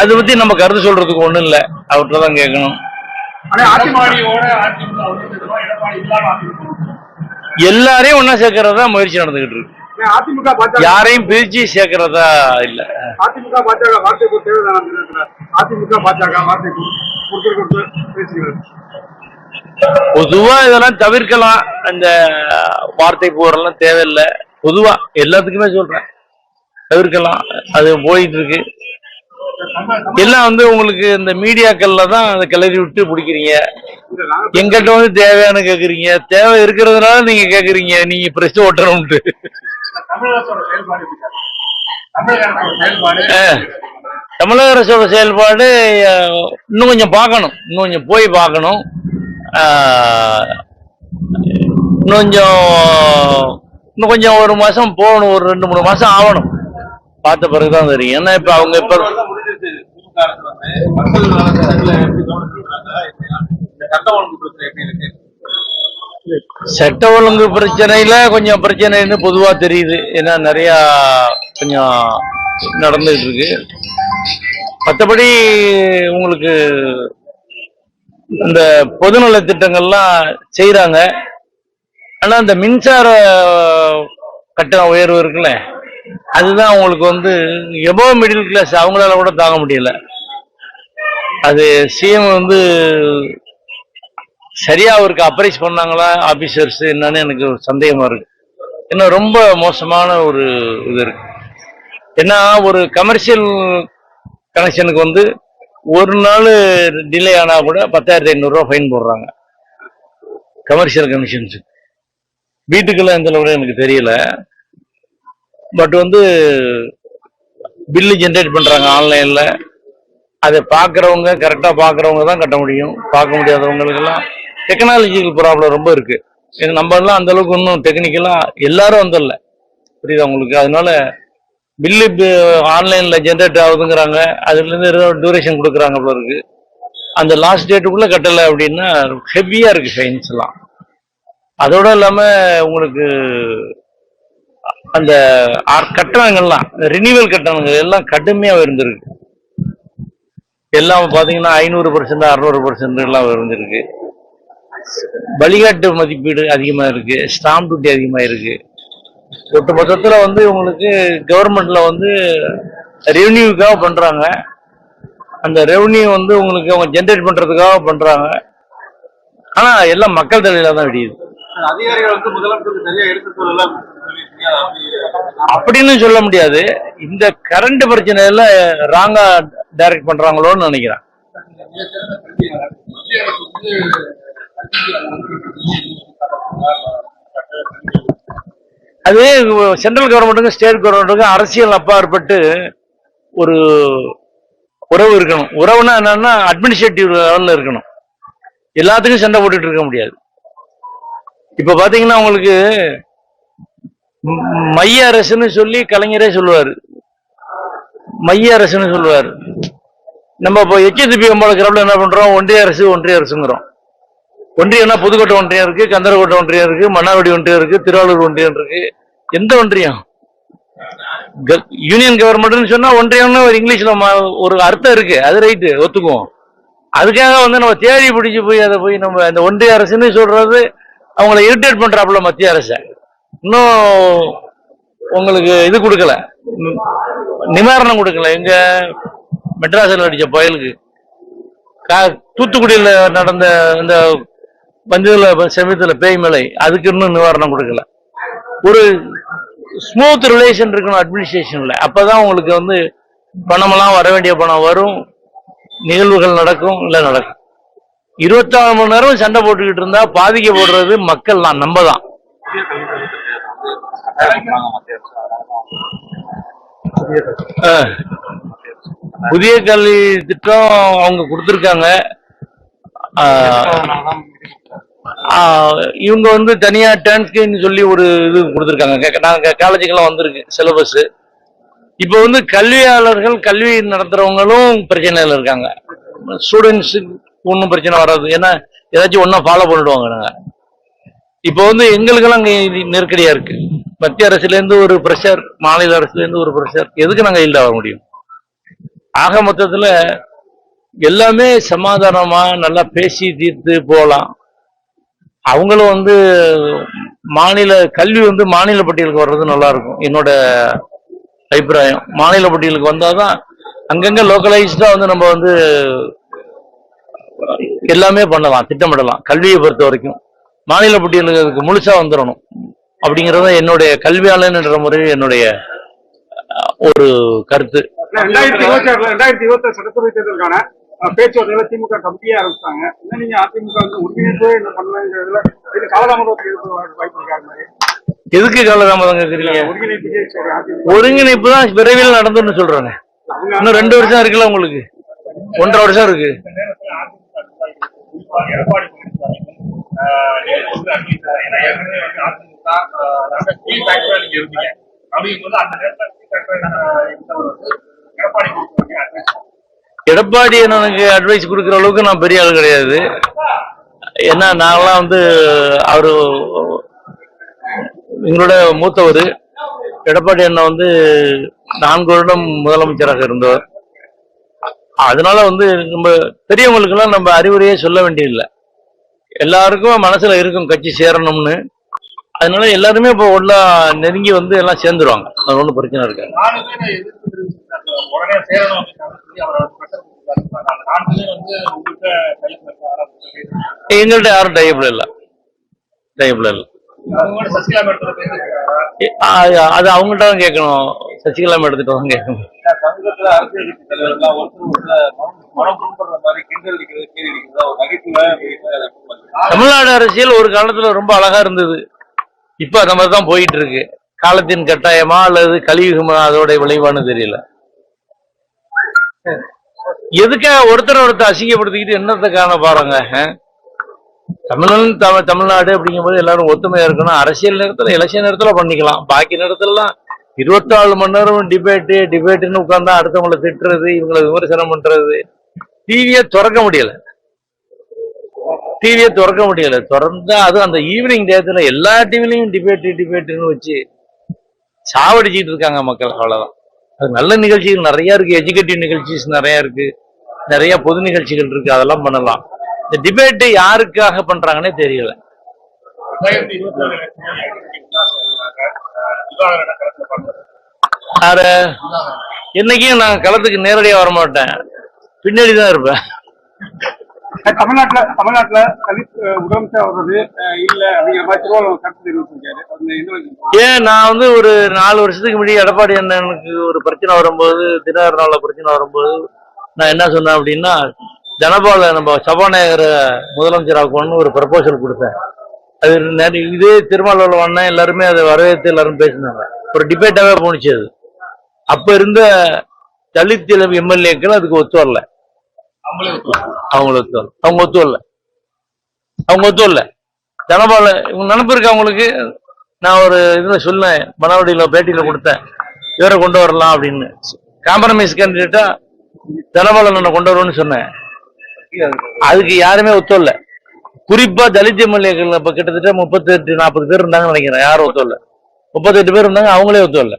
அதை பத்தி நம்ம கருத்து சொல்றதுக்கு ஒண்ணும் இல்ல. அவர்கிட்ட தான் கேட்கணும். எல்லாரையும் ஒன்னா சேர்க்கறதா முயற்சி நடந்துகிட்டு இருக்கு. யாரையும் பிரிச்சு சேர்க்கறதா இல்ல. அதிமுக பாஜக அதிமுக பாஜக பொதுவா இதெல்லாம் தவிர்க்கலாம். அந்த வார்த்தை போறெல்லாம் தேவையில்லை. பொதுவா எல்லாத்துக்குமே சொல்றேன். தவிர்க்கலாம். அது போயிட்டு இருக்கு. எல்லாம் வந்து உங்களுக்கு இந்த மீடியாக்கள்ல தான் அதை கிளறி விட்டு பிடிக்கிறீங்க. எங்கிட்ட வந்து தேவையான கேக்குறீங்க. தேவை இருக்கிறதுனால நீங்க கேக்குறீங்க. நீங்க பிரஸ் ஓட்டணும்ட்டு. தமிழக அரசோட செயல்பாடு இன்னும் கொஞ்சம் பார்க்கணும். இன்னும் கொஞ்சம் போய் பார்க்கணும். இன்னும் கொஞ்சம் இன்னும் கொஞ்சம் ஒரு மாசம் போகணும். ஒரு ரெண்டு மூணு மாசம் ஆகணும். பார்த்த பிறகுதான் தெரியும். ஏன்னா இப்ப அவங்க இப்ப சட்ட ஒழுங்கு பிரச்சனையில கொஞ்சம் பிரச்சனைன்னு பொதுவா தெரியுது. ஏன்னா நிறைய கொஞ்சம் நடந்துகிட்டு இருக்கு. மற்றபடி உங்களுக்கு இந்த பொதுநல திட்டங்கள்லாம் செய்யறாங்க ஆனா இந்த மின்சார கட்டண உயர்வு இருக்குல்ல? அதுதான் அவங்களுக்கு வந்து எபோ மிடில் கிளாஸ் அவங்களால கூட தாங்க முடியல. அது சிஎம் வந்து சரியா அவருக்கு அப்ரைஸ் பண்ணாங்களா ஆபீசர்ஸ் என்னன்னு எனக்கு ஒரு சந்தேகமா இருக்கு. ஏன்னா ரொம்ப மோசமான ஒரு இது இருக்கு. ஏன்னா ஒரு கமர்ஷியல் கனெக்ஷனுக்கு வந்து ஒரு நாள் டிலே ஆனா கூட பத்தாயிரத்தி ஐநூறுரூவா ஃபைன் போடுறாங்க. கமர்ஷியல் கனெக்ஷன்ஸ் வீட்டுக்கெல்லாம் எந்த அளவுக்கு எனக்கு தெரியல. பட் வந்து பில்லு ஜென்ரேட் பண்ணுறாங்க ஆன்லைனில் அதை பார்க்குறவங்க கரெக்டாக பார்க்குறவங்க தான் கட்ட முடியும். பார்க்க முடியாதவங்களுக்கெல்லாம் டெக்னாலஜிக்கல் ப்ராப்ளம் ரொம்ப இருக்குது ஏன்னா நம்ம எல்லாம் இன்னும் டெக்னிக்கலாக எல்லாரும் வந்துடல புரியுதா உங்களுக்கு? அதனால பில்லு ஆன்லைனில் ஜென்ரேட் ஆகுதுங்கிறாங்க. அதுலேருந்து ஏதோ டியூரேஷன் கொடுக்குறாங்க போல இருக்கு. அந்த லாஸ்ட் டேட்டுக்குள்ளே கட்டலை அப்படின்னா ஹெவியாக இருக்குது ஃபைன்ஸ்லாம் அதோடு இல்லாமல் உங்களுக்கு அந்த கட்டணங்கள்லாம் ரினிவல் கட்டணங்கள் எல்லாம் கடுமையாக இருந்திருக்கு எல்லாம் பார்த்தீங்கன்னா ஐநூறு பர்சன்ட் அறுநூறு பர்சன்ட் எல்லாம் இருந்திருக்கு வழிகாட்டு மதிப்பீடு அதிகமாக இருக்கு ஸ்டாம்ப் டியூட்டி அதிகமாக இருக்கு. ஒட்டு மொத்தத்தில் வந்து உங்களுக்கு கவர்மெண்ட்ல வந்து ரெவன்யூக்காக பண்ணுறாங்க அந்த ரெவன்யூ வந்து உங்களுக்கு அவங்க ஜென்ரேட் பண்ணுறதுக்காக பண்ணுறாங்க ஆனால் எல்லாம் மக்கள் தலையில தான் விடியுது. அதிகாரிகள் வந்து முதலமைச்சருக்கு சரியா எடுத்து சொல்லலாம். அப்படின்னு சொல்ல முடியாது. இந்த கரண்ட் பிரச்சனையில ராங்கா டைரக்ட் பண்றாங்களோன்னு நினைக்கிறேன். அது சென்ட்ரல் கவர்மெண்ட்டுக்கும் ஸ்டேட் கவர்மெண்ட்டுக்கும் அரசியல் அப்பாற்பட்டு ஒரு உறவு இருக்கணும். உறவுனா என்னன்னா அட்மினிஸ்ட்ரேட்டிவ் லெவலில் இருக்கணும். எல்லாத்துக்கும் சண்டை போட்டுட்டு இருக்க முடியாது. இப்போ பார்த்தீங்கன்னா உங்களுக்கு மைய அரசுன்னு சொல்லி கலைஞரே சொல்லுவார். மைய அரசுன்னு சொல்லுவார். நம்ம இப்போ எச்எஸ்பி அம்பாளுக்கிறப்பல என்ன பண்றோம்? ஒன்றிய அரசு ஒன்றிய அரசுங்கிறோம். ஒன்றியம்னா புதுக்கோட்டை ஒன்றியம் இருக்கு கந்தரக்கோட்டை ஒன்றியம் இருக்கு மன்னாவடி ஒன்றியம் இருக்கு திருவாரூர் ஒன்றியம் இருக்கு. எந்த ஒன்றியம்? க- யூனியன் கவர்மெண்ட்னு சொன்னா ஒன்றியம்னு ஒரு இங்கிலீஷ்ல ஒரு அர்த்தம் இருக்கு. அது ரைட்டு ஒத்துக்குவோம். அதுக்காக வந்து நம்ம தேடி பிடிச்சு போய் அதை போய் நம்ம அந்த ஒன்றிய அரசுன்னு சொல்றது அவங்கள இரிட்டேட் பண்றாப்புல மத்திய அரசை. இன்னும் உங்களுக்கு இது கொடுக்கல. நிவாரணம் கொடுக்கல. எங்க மெட்ராஸில் அடிச்ச புயலுக்கு. கா- தூத்துக்குடியில நடந்த இந்த பஞ்சத்தில் செமயத்தில் பேய்மலை அதுக்கு இன்னும் நிவாரணம் கொடுக்கல. ஒரு ஸ்மூத் ரிலேஷன் இருக்கணும் அட்மினிஸ்ட்ரேஷன்ல அப்பதான் உங்களுக்கு வந்து பணமெல்லாம் வர வேண்டிய பணம் வரும். நிகழ்வுகள் நடக்கும் இல்லை நடக்கும். இருபத்தாறு மணி நேரம் சண்டை போட்டுக்கிட்டு இருந்தா பாதிக்கப்படுறது மக்கள் தான் நம்ம தான். புதிய கல்வி திட்டம் அவங்க கொடுத்துருக்காங்க. இவங்க வந்து தனியா டேன்ஸ்கின்னு சொல்லி ஒரு இது கொடுத்துருக்காங்க. நாங்கள் காலேஜுக்கெல்லாம் வந்திருக்கு சிலபஸ் இப்போ வந்து கல்வியாளர்கள் கல்வி நடத்துறவங்களும் பிரச்சனையில் இருக்காங்க. ஸ்டூடெண்ட்ஸுக்கு ஒன்றும் பிரச்சனை வராது. ஏன்னா ஏதாச்சும் ஒன்றா ஃபாலோ பண்ணிடுவாங்க நாங்கள் இப்போ வந்து எங்களுக்கெல்லாம் நெருக்கடியா இருக்கு. மத்திய அரசுலேருந்து ஒரு ப்ரெஷர் மாநில அரசுலேருந்து ஒரு ப்ரெஷர் எதுக்கு நாங்கள் ஈல்டாக வர முடியும்? ஆக மொத்தத்தில் எல்லாமே சமாதானமாக நல்லா பேசி தீர்த்து போகலாம். அவங்களும் வந்து மாநில கல்வி வந்து மாநில பட்டியலுக்கு வர்றது நல்லா இருக்கும். என்னோட அபிப்பிராயம். மாநில பட்டியலுக்கு வந்தாதான் அங்கங்கே லோக்கலைஸ்டாக வந்து நம்ம வந்து எல்லாமே பண்ணலாம் திட்டமிடலாம். கல்வியை பொறுத்த வரைக்கும். மாநில பட்டியலுக்கு அதுக்கு முழுசா வந்துடணும் அப்படிங்கறது என்னுடைய கல்வியாளன்ற முறையில் என்னுடைய ஒரு கருத்து. ரெண்டாயிரத்தி இருபத்தி ஆறுல ரெண்டாயிரத்தி இருபத்தி ஆறு சட்டசபை தேர்தலுக்கான அஹ், பேச்சுவார்த்தையில திமுக கமிட்டியே ஆரம்பிச்சாங்க. இன்னும் நீங்க அதிமுக வந்து ஒருங்கிணைப்பு என்ன பண்ணலாங்கிறதுல இது காலதாமதத்துக்கு இருக்க வாய்ப்பு இருக்காது மாதிரி? எதுக்கு காலதாமதம் கேக்குறீங்க? ஒருங்கிணைப்பு தான் விரைவில் நடந்துன்னு சொல்றாங்க. இன்னும் ரெண்டு வருஷம் இருக்குல்ல உங்களுக்கு? ஒன்றரை வருஷம் இருக்கு இந்த நேரத்துல அதிமுக நிர்வாகிகள், குறிப்பா எடப்பாடி எனக்கு அட்வைஸ் கொடுக்குற அளவுக்கு நான் பெரிய ஆள் கிடையாது. ஏன்னா நான்லாம் வந்து அவர் எங்களோட மூத்தவர். எடப்பாடி அண்ணா வந்து நான்கு வருடம் முதலமைச்சராக இருந்தவர். அதனால வந்து நம்ம பெரியவங்களுக்கெல்லாம் நம்ம அறிவுரையே சொல்ல வேண்டியதில்லை. எல்லாருக்கும் மனசுல இருக்கும் கட்சி சேரணும்னு. அதனால எல்லாருமே இப்போ ஒன்னா நெருங்கி வந்து எல்லாம் சேர்ந்துருவாங்க. அது ஒன்றும் பிரச்சனை இருக்காது. எங்கள்கிட்ட யாரும் டைப்ல இல்லை. டைப்ல இல்லை. அது அவங்கள்ட்ட தான் கேட்கணும். சசிகலா எடுத்துட்டு தான் கேட்கணும் தமிழ்நாடு அரசியல் ஒரு காலத்துல ரொம்ப அழகா இருந்தது. இப்ப அந்த மாதிரி தான் போயிட்டு இருக்கு. காலத்தின் கட்டாயமா அல்லது கலியுகமா அதோட விளைவான்னு தெரியல. எதுக்காக ஒருத்தர் ஒருத்தர் அசிங்கப்படுத்திக்கிட்டு என்னத்தை காண பாருங்க தமிழன் தமிழ் தமிழ்நாடு அப்படிங்கும்போது எல்லாரும் ஒத்துமையா இருக்கணும். அரசியல் நேரத்துல எலெக்ஷன் நேரத்துல பண்ணிக்கலாம். பாக்கி நேரத்துலலாம் இருபத்தாலு மணி நேரம் டிபேட்டு டிபேட்டுன்னு உட்கார்ந்தா அடுத்தவங்களை திட்டுறது இவங்களை விமர்சனம் பண்றது. டிவியை திறக்க முடியல. டிவியை திறக்க முடியல. திறந்தா அதுவும் அந்த ஈவினிங் டேத்துல எல்லா டிவிலையும் டிபேட் டிபேட்னு வச்சு சாவடிச்சிட்டு இருக்காங்க மக்கள் அவ்வளவுதான். அது நல்ல நிகழ்ச்சிகள் நிறைய இருக்கு. எஜுகேட்டிவ் நிகழ்ச்சிஸ் நிறைய இருக்கு. நிறைய பொது நிகழ்ச்சிகள் இருக்கு. அதெல்லாம் பண்ணலாம். இந்த டிபேட் யாருக்காக பண்றாங்கன்னே தெரியல. என்னைக்கும் நான் களத்துக்கு நேரடியா வர மாட்டேன் பின்னாடி தான் இருப்பேன். தமிழ்நாட்டுல தமிழ்நாட்டுல தலித் அஹ், முதலமைச்சர் வர்றது அஹ், இல்ல அப்படிங்கிற மாதிரி திருவாரூர் கருத்து தெரிவிச்சிருக்காரு அது என்ன ஏன் நான் வந்து ஒரு நாலு வருஷத்துக்கு முன்னாடி எடப்பாடி அண்ணனுக்கு ஒரு பிரச்சனை வரும்போது தினகரனால பிரச்சனை வரும்போது நான் என்ன சொன்னேன் அப்படின்னா தனபால நம்ம சபாநாயகரை முதலமைச்சராக ஆக்கணும்னு ஒரு ப்ரப்போசல் கொடுத்தேன். அது நிறைய இதே திருமாவளவில் வந்தேன் எல்லாருமே அதை வரவேற்று எல்லாரும் பேசினாங்க. ஒரு டிபேட்டாகவே போணுச்சு அது. அப்போ இருந்த தலித் எம்எல்ஏக்கள் அதுக்கு ஒத்து வரல. அவங்களே அவங்க ஒத்து வரல. அவங்க ஒத்து வரல. அவங்க ஒத்து வரல. தனபால இவங்க நினப்பு இருக்கு அவங்களுக்கு நான் ஒரு இதில் சொன்னேன் மனவடியில் பேட்டியில் கொடுத்தேன். இவரை கொண்டு வரலாம் அப்படின்னு. காம்ப்ரமைஸ் கேண்டிடேட்டா நான் கொண்டு வருவோம்னு சொன்னேன். அதுக்கு யாருமே ஒத்து குறிப்பா தலித் எம்எல்ஏக்கள் இப்ப கிட்டத்தட்ட முப்பத்தி எட்டு நாற்பது பேர் இருந்தாங்கன்னு நினைக்கிறேன். யாரும் ஒத்து முப்பத்தெட்டு பேர் இருந்தாங்க அவங்களே ஒத்துல